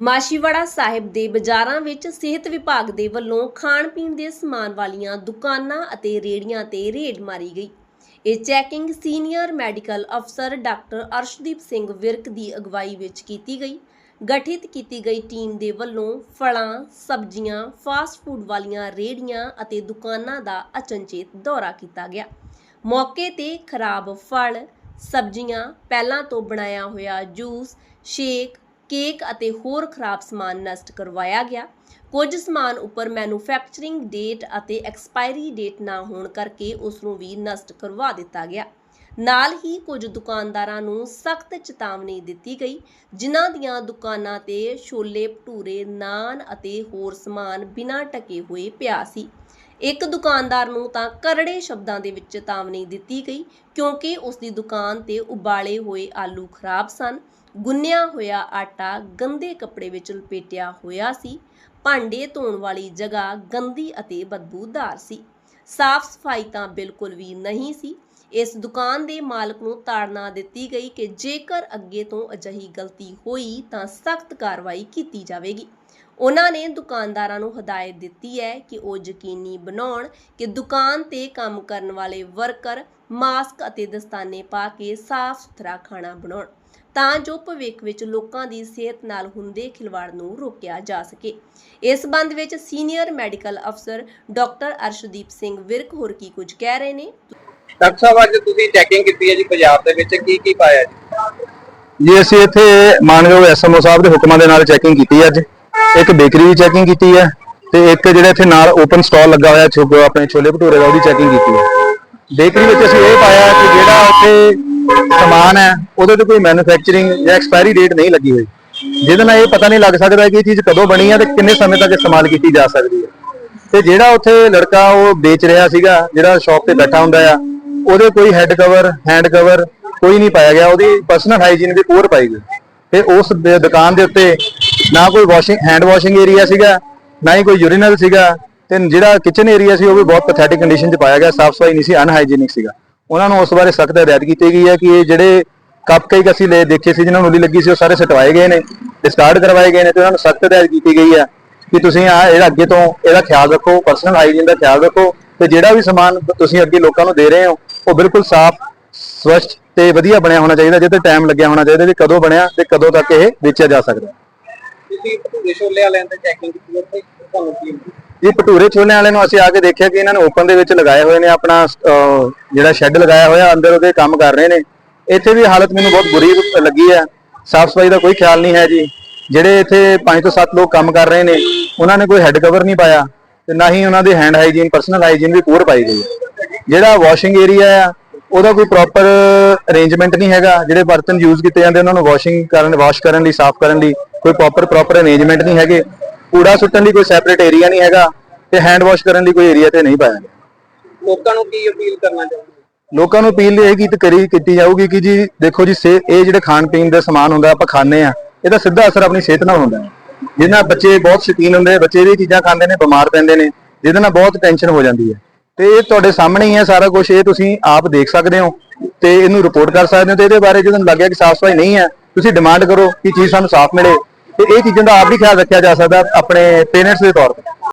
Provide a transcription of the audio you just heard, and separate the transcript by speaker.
Speaker 1: ਮਾਸ਼ੀਵਾੜਾ ਸਾਹਿਬ ਦੇ ਬਾਜ਼ਾਰਾਂ ਵਿੱਚ ਸਿਹਤ ਵਿਭਾਗ ਦੇ ਵੱਲੋਂ ਖਾਣ ਪੀਣ ਦੇ ਸਮਾਨ ਵਾਲੀਆਂ ਦੁਕਾਨਾਂ ਅਤੇ ਰੇਹੜੀਆਂ ਤੇ ਰੇਡ ਮਾਰੀ ਗਈ। ਇਹ ਚੈਕਿੰਗ ਸੀਨੀਅਰ ਮੈਡੀਕਲ ਅਫਸਰ ਡਾਕਟਰ ਅਰਸ਼ਦੀਪ ਸਿੰਘ ਵਿਰਕ ਦੀ ਅਗਵਾਈ ਵਿੱਚ ਕੀਤੀ ਗਈ। ਗਠਿਤ ਕੀਤੀ ਗਈ ਟੀਮ ਦੇ ਵੱਲੋਂ ਫਲਾਂ, ਸਬਜ਼ੀਆਂ, ਫਾਸਟ ਫੂਡ ਵਾਲੀਆਂ ਰੇਹੜੀਆਂ ਅਤੇ ਦੁਕਾਨਾਂ ਦਾ ਅਚਨਚੇਤ ਦੌਰਾ ਕੀਤਾ ਗਿਆ। ਮੌਕੇ ਤੇ ਖਰਾਬ ਫਲ, ਸਬਜ਼ੀਆਂ, ਪਹਿਲਾਂ ਤੋਂ ਬਣਾਇਆ ਹੋਇਆ ਜੂਸ, ਸ਼ੇਕ ਕੇਕ ਅਤੇ ਹੋਰ ਖਰਾਬ ਸਮਾਨ ਨਸ਼ਟ ਕਰਵਾਇਆ ਗਿਆ। ਕੁਝ ਸਮਾਨ ਉੱਪਰ ਮੈਨੂਫੈਕਚਰਿੰਗ ਡੇਟ ਅਤੇ ਐਕਸਪਾਇਰੀ ਡੇਟ ਨਾ ਹੋਣ ਕਰਕੇ ਉਸ ਨੂੰ ਵੀ ਨਸ਼ਟ ਕਰਵਾ ਦਿੱਤਾ ਗਿਆ। ਨਾਲ ਹੀ ਕੁਝ ਦੁਕਾਨਦਾਰਾਂ ਨੂੰ ਸਖਤ ਚੇਤਾਵਨੀ ਦਿੱਤੀ ਗਈ, ਜਿਨ੍ਹਾਂ ਦੀਆਂ ਦੁਕਾਨਾਂ ਤੇ ਛੋਲੇ ਭਟੂਰੇ, ਨਾਨ ਅਤੇ ਹੋਰ ਸਮਾਨ ਬਿਨਾਂ ਟਕੇ ਹੋਏ ਪਿਆ ਸੀ। ਇੱਕ ਦੁਕਾਨਦਾਰ ਨੂੰ ਤਾਂ ਕਰੜੇ ਸ਼ਬਦਾਂ ਦੇ ਵਿੱਚ ਚੇਤਾਵਨੀ ਦਿੱਤੀ ਗਈ, ਕਿਉਂਕਿ ਉਸ ਦੀ ਦੁਕਾਨ ਤੇ ਉਬਾਲੇ ਹੋਏ ਆਲੂ ਖਰਾਬ ਸਨ, ਗੁੰਨਿਆ ਹੋਇਆ ਆਟਾ ਗੰਦੇ ਕੱਪੜੇ ਵਿੱਚ ਲਪੇਟਿਆ ਹੋਇਆ ਸੀ, ਭਾਂਡੇ ਧੋਣ ਵਾਲੀ ਜਗ੍ਹਾ ਗੰਦੀ ਅਤੇ ਬਦਬੂਦਾਰ ਸੀ। ਸਾਫ਼ ਸਫ਼ਾਈ ਤਾਂ ਬਿਲਕੁਲ ਵੀ ਨਹੀਂ ਸੀ ਇਸ ਦੁਕਾਨ ਦੇ ਮਾਲਕ ਨੂੰ ਤਾੜਨਾ ਦਿੱਤੀ ਗਈ ਕਿ ਜੇਕਰ ਅੱਗੇ ਤੋਂ ਅਜਿਹੀ ਗਲਤੀ ਹੋਈ ਤਾਂ ਸਖਤ ਕਾਰਵਾਈ ਕੀਤੀ ਜਾਵੇਗੀ। ਉਹਨਾਂ ਨੇ ਦੁਕਾਨਦਾਰਾਂ ਨੂੰ ਹਦਾਇਤ ਦਿੱਤੀ ਹੈ ਕਿ ਉਹ ਯਕੀਨੀ ਬਣਾਉਣ ਕਿ ਦੁਕਾਨ ਤੇ ਕੰਮ ਕਰਨ ਵਾਲੇ ਵਰਕਰ ਮਾਸਕ ਅਤੇ ਦਸਤਾਨੇ ਪਾ ਕੇ ਸਾਫ਼ ਸੁਥਰਾ ਖਾਣਾ ਬਣਾਉਣ, ਤਾਂ ਜੋ ਭਵਿੱਖ ਵਿੱਚ ਲੋਕਾਂ ਦੀ ਸਿਹਤ ਨਾਲ ਹੁੰਦੇ ਖਿਲਵਾੜ ਨੂੰ ਰੋਕਿਆ ਜਾ ਸਕੇ। ਇਸ ਸੰਬੰਧ ਵਿੱਚ ਸੀਨੀਅਰ ਮੈਡੀਕਲ ਅਫਸਰ ਡਾਕਟਰ ਅਰਸ਼ਦੀਪ ਸਿੰਘ ਵਿਰਕ ਹੋਰ ਕੀ ਕੁਝ ਕਹਿ ਰਹੇ ਨੇ?
Speaker 2: ਡਾਕਟਰ ਸਾਹਿਬ, ਅੱਜ ਤੁਸੀਂ ਚੈਕਿੰਗ ਕੀਤੀ ਹੈ ਜੀ ਪੰਜਾਬ ਦੇ ਵਿੱਚ, ਕੀ ਕੀ ਪਾਇਆ ਜੀ?
Speaker 3: ਜੀ, ਅਸੀਂ ਇੱਥੇ ਮਾਨਯੋਗ ਐਸਐਮਓ ਸਾਹਿਬ ਦੇ ਹੁਕਮਾਂ ਦੇ ਨਾਲ ਚੈਕਿੰਗ ਕੀਤੀ ਅੱਜ। ਇੱਕ ਬੇਕਰੀ ਦੀ ਚੈਕਿੰਗ ਕੀਤੀ ਹੈ ਤੇ ਇੱਕ ਜਿਹੜਾ ਇੱਥੇ ਨਾਲ ਓਪਨ ਸਟਾਲ ਲੱਗਾ ਹੋਇਆ, ਛੋ ਆਪਣੇ ਛੋਲੇ ਭਟੂਰੇ ਦਾ ਉਹਦੀ ਚੈਕਿੰਗ ਕੀਤੀ ਹੈ। ਬੇਕਰੀ ਵਿੱਚ ਅਸੀਂ ਇਹ ਪਾਇਆ ਕਿ ਜਿਹੜਾ ਉੱਥੇ ਸਮਾਨ ਹੈ, ਉਹਦੇ ਤੇ ਕੋਈ ਮੈਨੂਫੈਕਚਰਿੰਗ ਜਾਂ ਐਕਸਪਾਇਰੀ ਡੇਟ ਨਹੀਂ ਲੱਗੀ ਹੋਈ। ਜਿਹਦੇ ਨਾਲ ਇਹ ਪਤਾ ਨਹੀਂ ਲੱਗ ਸਕਦਾ ਕਿ ਇਹ ਚੀਜ਼ ਕਦੋਂ ਬਣੀ ਹੈ ਤੇ ਕਿੰਨੇ ਸਮੇਂ ਤੱਕ ਇਸਤੇਮਾਲ ਕੀਤੀ ਜਾ ਸਕਦੀ ਹੈ। ਤੇ ਜਿਹੜਾ ਉੱਥੇ ਲੜਕਾ ਉਹ ਵੇਚ ਰਿਹਾ ਸੀਗਾ, ਜਿਹੜਾ ਸ਼ਾਪ ਤੇ ਬੈਠਾ ਹੁੰਦਾ ਆ ਉਹਦੇ ਕੋਈ ਹੈੱਡ ਕਵਰ ਹੈਂਡ ਕਵਰ ਕੋਈ ਨਹੀਂ ਪਾਇਆ ਗਿਆ। ਉਹਦੀ ਪਰਸਨਲ ਹਾਈਜੀਨ ਵੀ ਪੂਰ ਪਾਈ ਗਈ। ਤੇ ਉਸ ਦ- ਦੁਕਾਨ ਦੇ ਉੱਤੇ ਨਾ ਕੋਈ ਵਾਸ਼ਿੰਗ ਹੈਂਡ ਵਾਸ਼ਿੰਗ ਏਰੀਆ ਸੀਗਾ, ਨਾ ਹੀ ਕੋਈ ਯੂਰੀਨਲ ਸੀਗਾ। ਤੇ ਜਿਹੜਾ ਕਿਚਨ ਏਰੀਆ ਸੀ, ਉਹ ਵੀ ਬਹੁਤ ਪੈਥੈਟਿਕ ਕੰਡੀਸ਼ਨ 'ਚ ਪਾਇਆ ਗਿਆ। ਸਾਫ਼ ਸਫ਼ਾਈ ਨਹੀਂ ਸੀ ਅਨਹਾਈਜੀਨਿਕ ਸੀਗਾ। ਉਹਨਾਂ ਨੂੰ ਉਸ ਬਾਰੇ ਸਖਤ ਹਦਾਇਤ ਕੀਤੀ ਗਈ ਹੈ ਕਿ ਇਹ ਜਿਹੜੇ ਕੱਪ ਕਈ ਅਸੀਂ ਲੈ ਦੇਖੇ ਸੀ, ਜਿਨ੍ਹਾਂ ਨੂੰ ਉਲੀ ਲੱਗੀ ਸੀ, ਉਹ ਸਾਰੇ ਸਟਵਾਏ ਗਏ ਨੇ ਡਿਸਕਾਰਡ ਕਰਵਾਏ ਗਏ ਨੇ ਤੇ ਉਹਨਾਂ ਨੂੰ ਸਖਤ ਹਦਾਇਤ ਕੀਤੀ ਗਈ ਹੈ ਕਿ ਤੁਸੀਂ ਆ ਇਹਦਾ ਅੱਗੇ ਤੋਂ ਇਹਦਾ ਖਿਆਲ ਰੱਖੋ ਪਰਸਨਲ ਹਾਈਜੀਨ ਦਾ ਖਿਆਲ ਰੱਖੋ। ਤੇ ਜਿਹੜਾ ਵੀ ਸਮਾਨ ਤੁਸੀਂ ਅੱਗੇ ਲੋਕਾਂ ਨੂੰ ਦੇ ਰਹੇ ਹੋ ਉਹ ਬਿਲਕੁਲ ਸਾਫ਼ ਸਵੱਛ ਤੇ ਵਧੀਆ ਬਣਿਆ ਹੋਣਾ ਚਾਹੀਦਾ ਜਿਹਦੇ ਤੇ ਟਾਈਮ ਲੱਗਿਆ ਹੋਣਾ ਚਾਹੀਦਾ ਵੀ ਕਦੋਂ ਬਣਿਆ ਤੇ ਕਦੋਂ ਤੱਕ ਇਹ ਵੇਚਿਆ ਜਾ ਸਕਦਾ।
Speaker 2: ਤੁਸੀਂ ਭਟੂਰੇ ਛੋਲੇ ਵਾਲਿਆਂ ਤੇ ਚੈਕਿੰਗ ਕੀਤੀ ਉੱਥੇ? ਤੁਹਾਨੂੰ ਕੀ
Speaker 3: ਇਹ ਭਟੂਰੇ ਛੋਲੇ ਵਾਲੇ ਨੂੰ ਅਸੀਂ ਆ ਕੇ ਦੇਖਿਆ ਕਿ ਇਹਨਾਂ ਨੇ ਓਪਨ ਦੇ ਵਿੱਚ ਲਗਾਏ ਹੋਏ ਨੇ ਆਪਣਾ ਜਿਹੜਾ ਸ਼ੈੱਡ ਲਗਾਇਆ ਹੋਇਆ ਅੰਦਰ ਉਹਦੇ ਕੰਮ ਕਰ ਰਹੇ ਨੇ। ਇੱਥੇ ਵੀ ਹਾਲਤ ਮੈਨੂੰ ਬਹੁਤ ਬੁਰੀ ਲੱਗੀ ਹੈ। ਸਾਫ਼ ਸਫ਼ਾਈ ਦਾ ਕੋਈ ਖਿਆਲ ਨਹੀਂ ਹੈ ਜੀ। ਜਿਹੜੇ ਇੱਥੇ 5 ਤੋਂ 7 ਲੋਕ ਕੰਮ ਕਰ ਰਹੇ ਨੇ ਉਹਨਾਂ ਨੇ ਕੋਈ ਹੈੱਡ ਕਵਰ ਨਹੀਂ ਪਾਇਆ। ਤੇ ਨਾ ਹੀ ਉਹਨਾਂ ਦੇ ਹੈਂਡ ਹਾਈਜੀਨ ਪਰਸਨਲ ਹਾਈਜੀਨ ਵੀ ਪੂਰ ਪਾਈ ਗਈ ਜਿਹੜਾ ਵਾਸ਼ਿੰਗ ਏਰੀਆ ਆ ਉਹਦਾ ਕੋਈ ਪ੍ਰੋਪਰ ਅਰੇਂਜਮੈਂਟ ਨਹੀਂ ਹੈਗਾ। ਜਿਹੜੇ ਬਰਤਨ ਯੂਜ਼ ਕੀਤੇ ਜਾਂਦੇ ਉਹਨਾਂ ਨੂੰ ਵਾਸ਼ਿੰਗ ਕਰਨ ਵਾਸ਼ ਕਰਨ ਲਈ ਸਾਫ਼ ਕਰਨ ਲਈ ਕੋਈ ਪ੍ਰੋਪਰ ਪ੍ਰੋਪਰ ਅਰੇਂਜਮੈਂਟ ਨਹੀਂ ਹੈਗੇ। ਕੂੜਾ ਸੁੱਟਣ ਲਈ ਕੋਈ ਸੈਪਰੇਟ ਏਰੀਆ ਨਹੀਂ ਹੈਗਾ ਤੇ ਹੈਂਡ ਵਾਸ਼ ਕਰਨ ਲਈ ਕੋਈ ਏਰੀਆ ਤੇ ਨਹੀਂ ਪਾਇਆ ਗਿਆ।
Speaker 2: ਲੋਕਾਂ ਨੂੰ ਕੀ ਅਪੀਲ ਕਰਨਾ ਚਾਹੁੰਦੇ
Speaker 3: ਲੋਕਾਂ ਨੂੰ ਅਪੀਲ ਇਹ ਕੀਤੀ ਕਰੀ ਕੀਤੀ ਜਾਊਗੀ ਕਿ ਜੀ ਦੇਖੋ ਜੀ ਇਹ ਜਿਹੜੇ ਖਾਣ ਪੀਣ ਦਾ ਸਮਾਨ ਹੁੰਦਾ ਆਪਾਂ ਖਾਂਦੇ ਆ ਇਹਦਾ ਸਿੱਧਾ ਅਸਰ ਆਪਣੀ ਸਿਹਤ ਨਾਲ ਹੁੰਦਾ ਹੈ। ਜਿਹਨਾਂ ਬੱਚੇ ਬਹੁਤ ਸ਼ੌਕੀਨ ਹੁੰਦੇ, ਬੱਚੇ ਇਹ ਚੀਜ਼ਾਂ ਖਾਂਦੇ ਨੇ, ਬਿਮਾਰ ਪੈਂਦੇ ਨੇ, ਜਿਹਦੇ ਨਾਲ ਬਹੁਤ ਟੈਨਸ਼ਨ ਹੋ ਜਾਂਦੀ ਹੈ। ਤੇ ਇਹ ਤੁਹਾਡੇ ਸਾਹਮਣੇ ਹੀ ਹੈ ਸਾਰਾ ਕੁਝ ਇਹ ਤੁਸੀਂ ਆਪ ਦੇਖ ਸਕਦੇ ਹੋ ਤੇ ਇਹਨੂੰ ਰਿਪੋਰਟ ਕਰ ਸਕਦੇ ਹੋ ਤੇ ਇਹਦੇ ਬਾਰੇ ਜਦੋਂ ਲੱਗਿਆ ਕਿ ਸਾਫ਼ ਸਫ਼ਾਈ ਨਹੀਂ ਹੈ, ਤੁਸੀਂ ਡਿਮਾਂਡ ਕਰੋ ਕਿ ਚੀਜ਼ ਸਾਨੂੰ ਸਾਫ਼ ਮਿਲੇ। ਤੇ ਇਹ ਚੀਜ਼ਾਂ ਦਾ ਆਪ ਵੀ ਖਿਆਲ ਰੱਖਿਆ ਜਾ ਸਕਦਾ ਆਪਣੇ ਪੇਰੈਂਟਸ ਦੇ ਤੌਰ ਤੇ।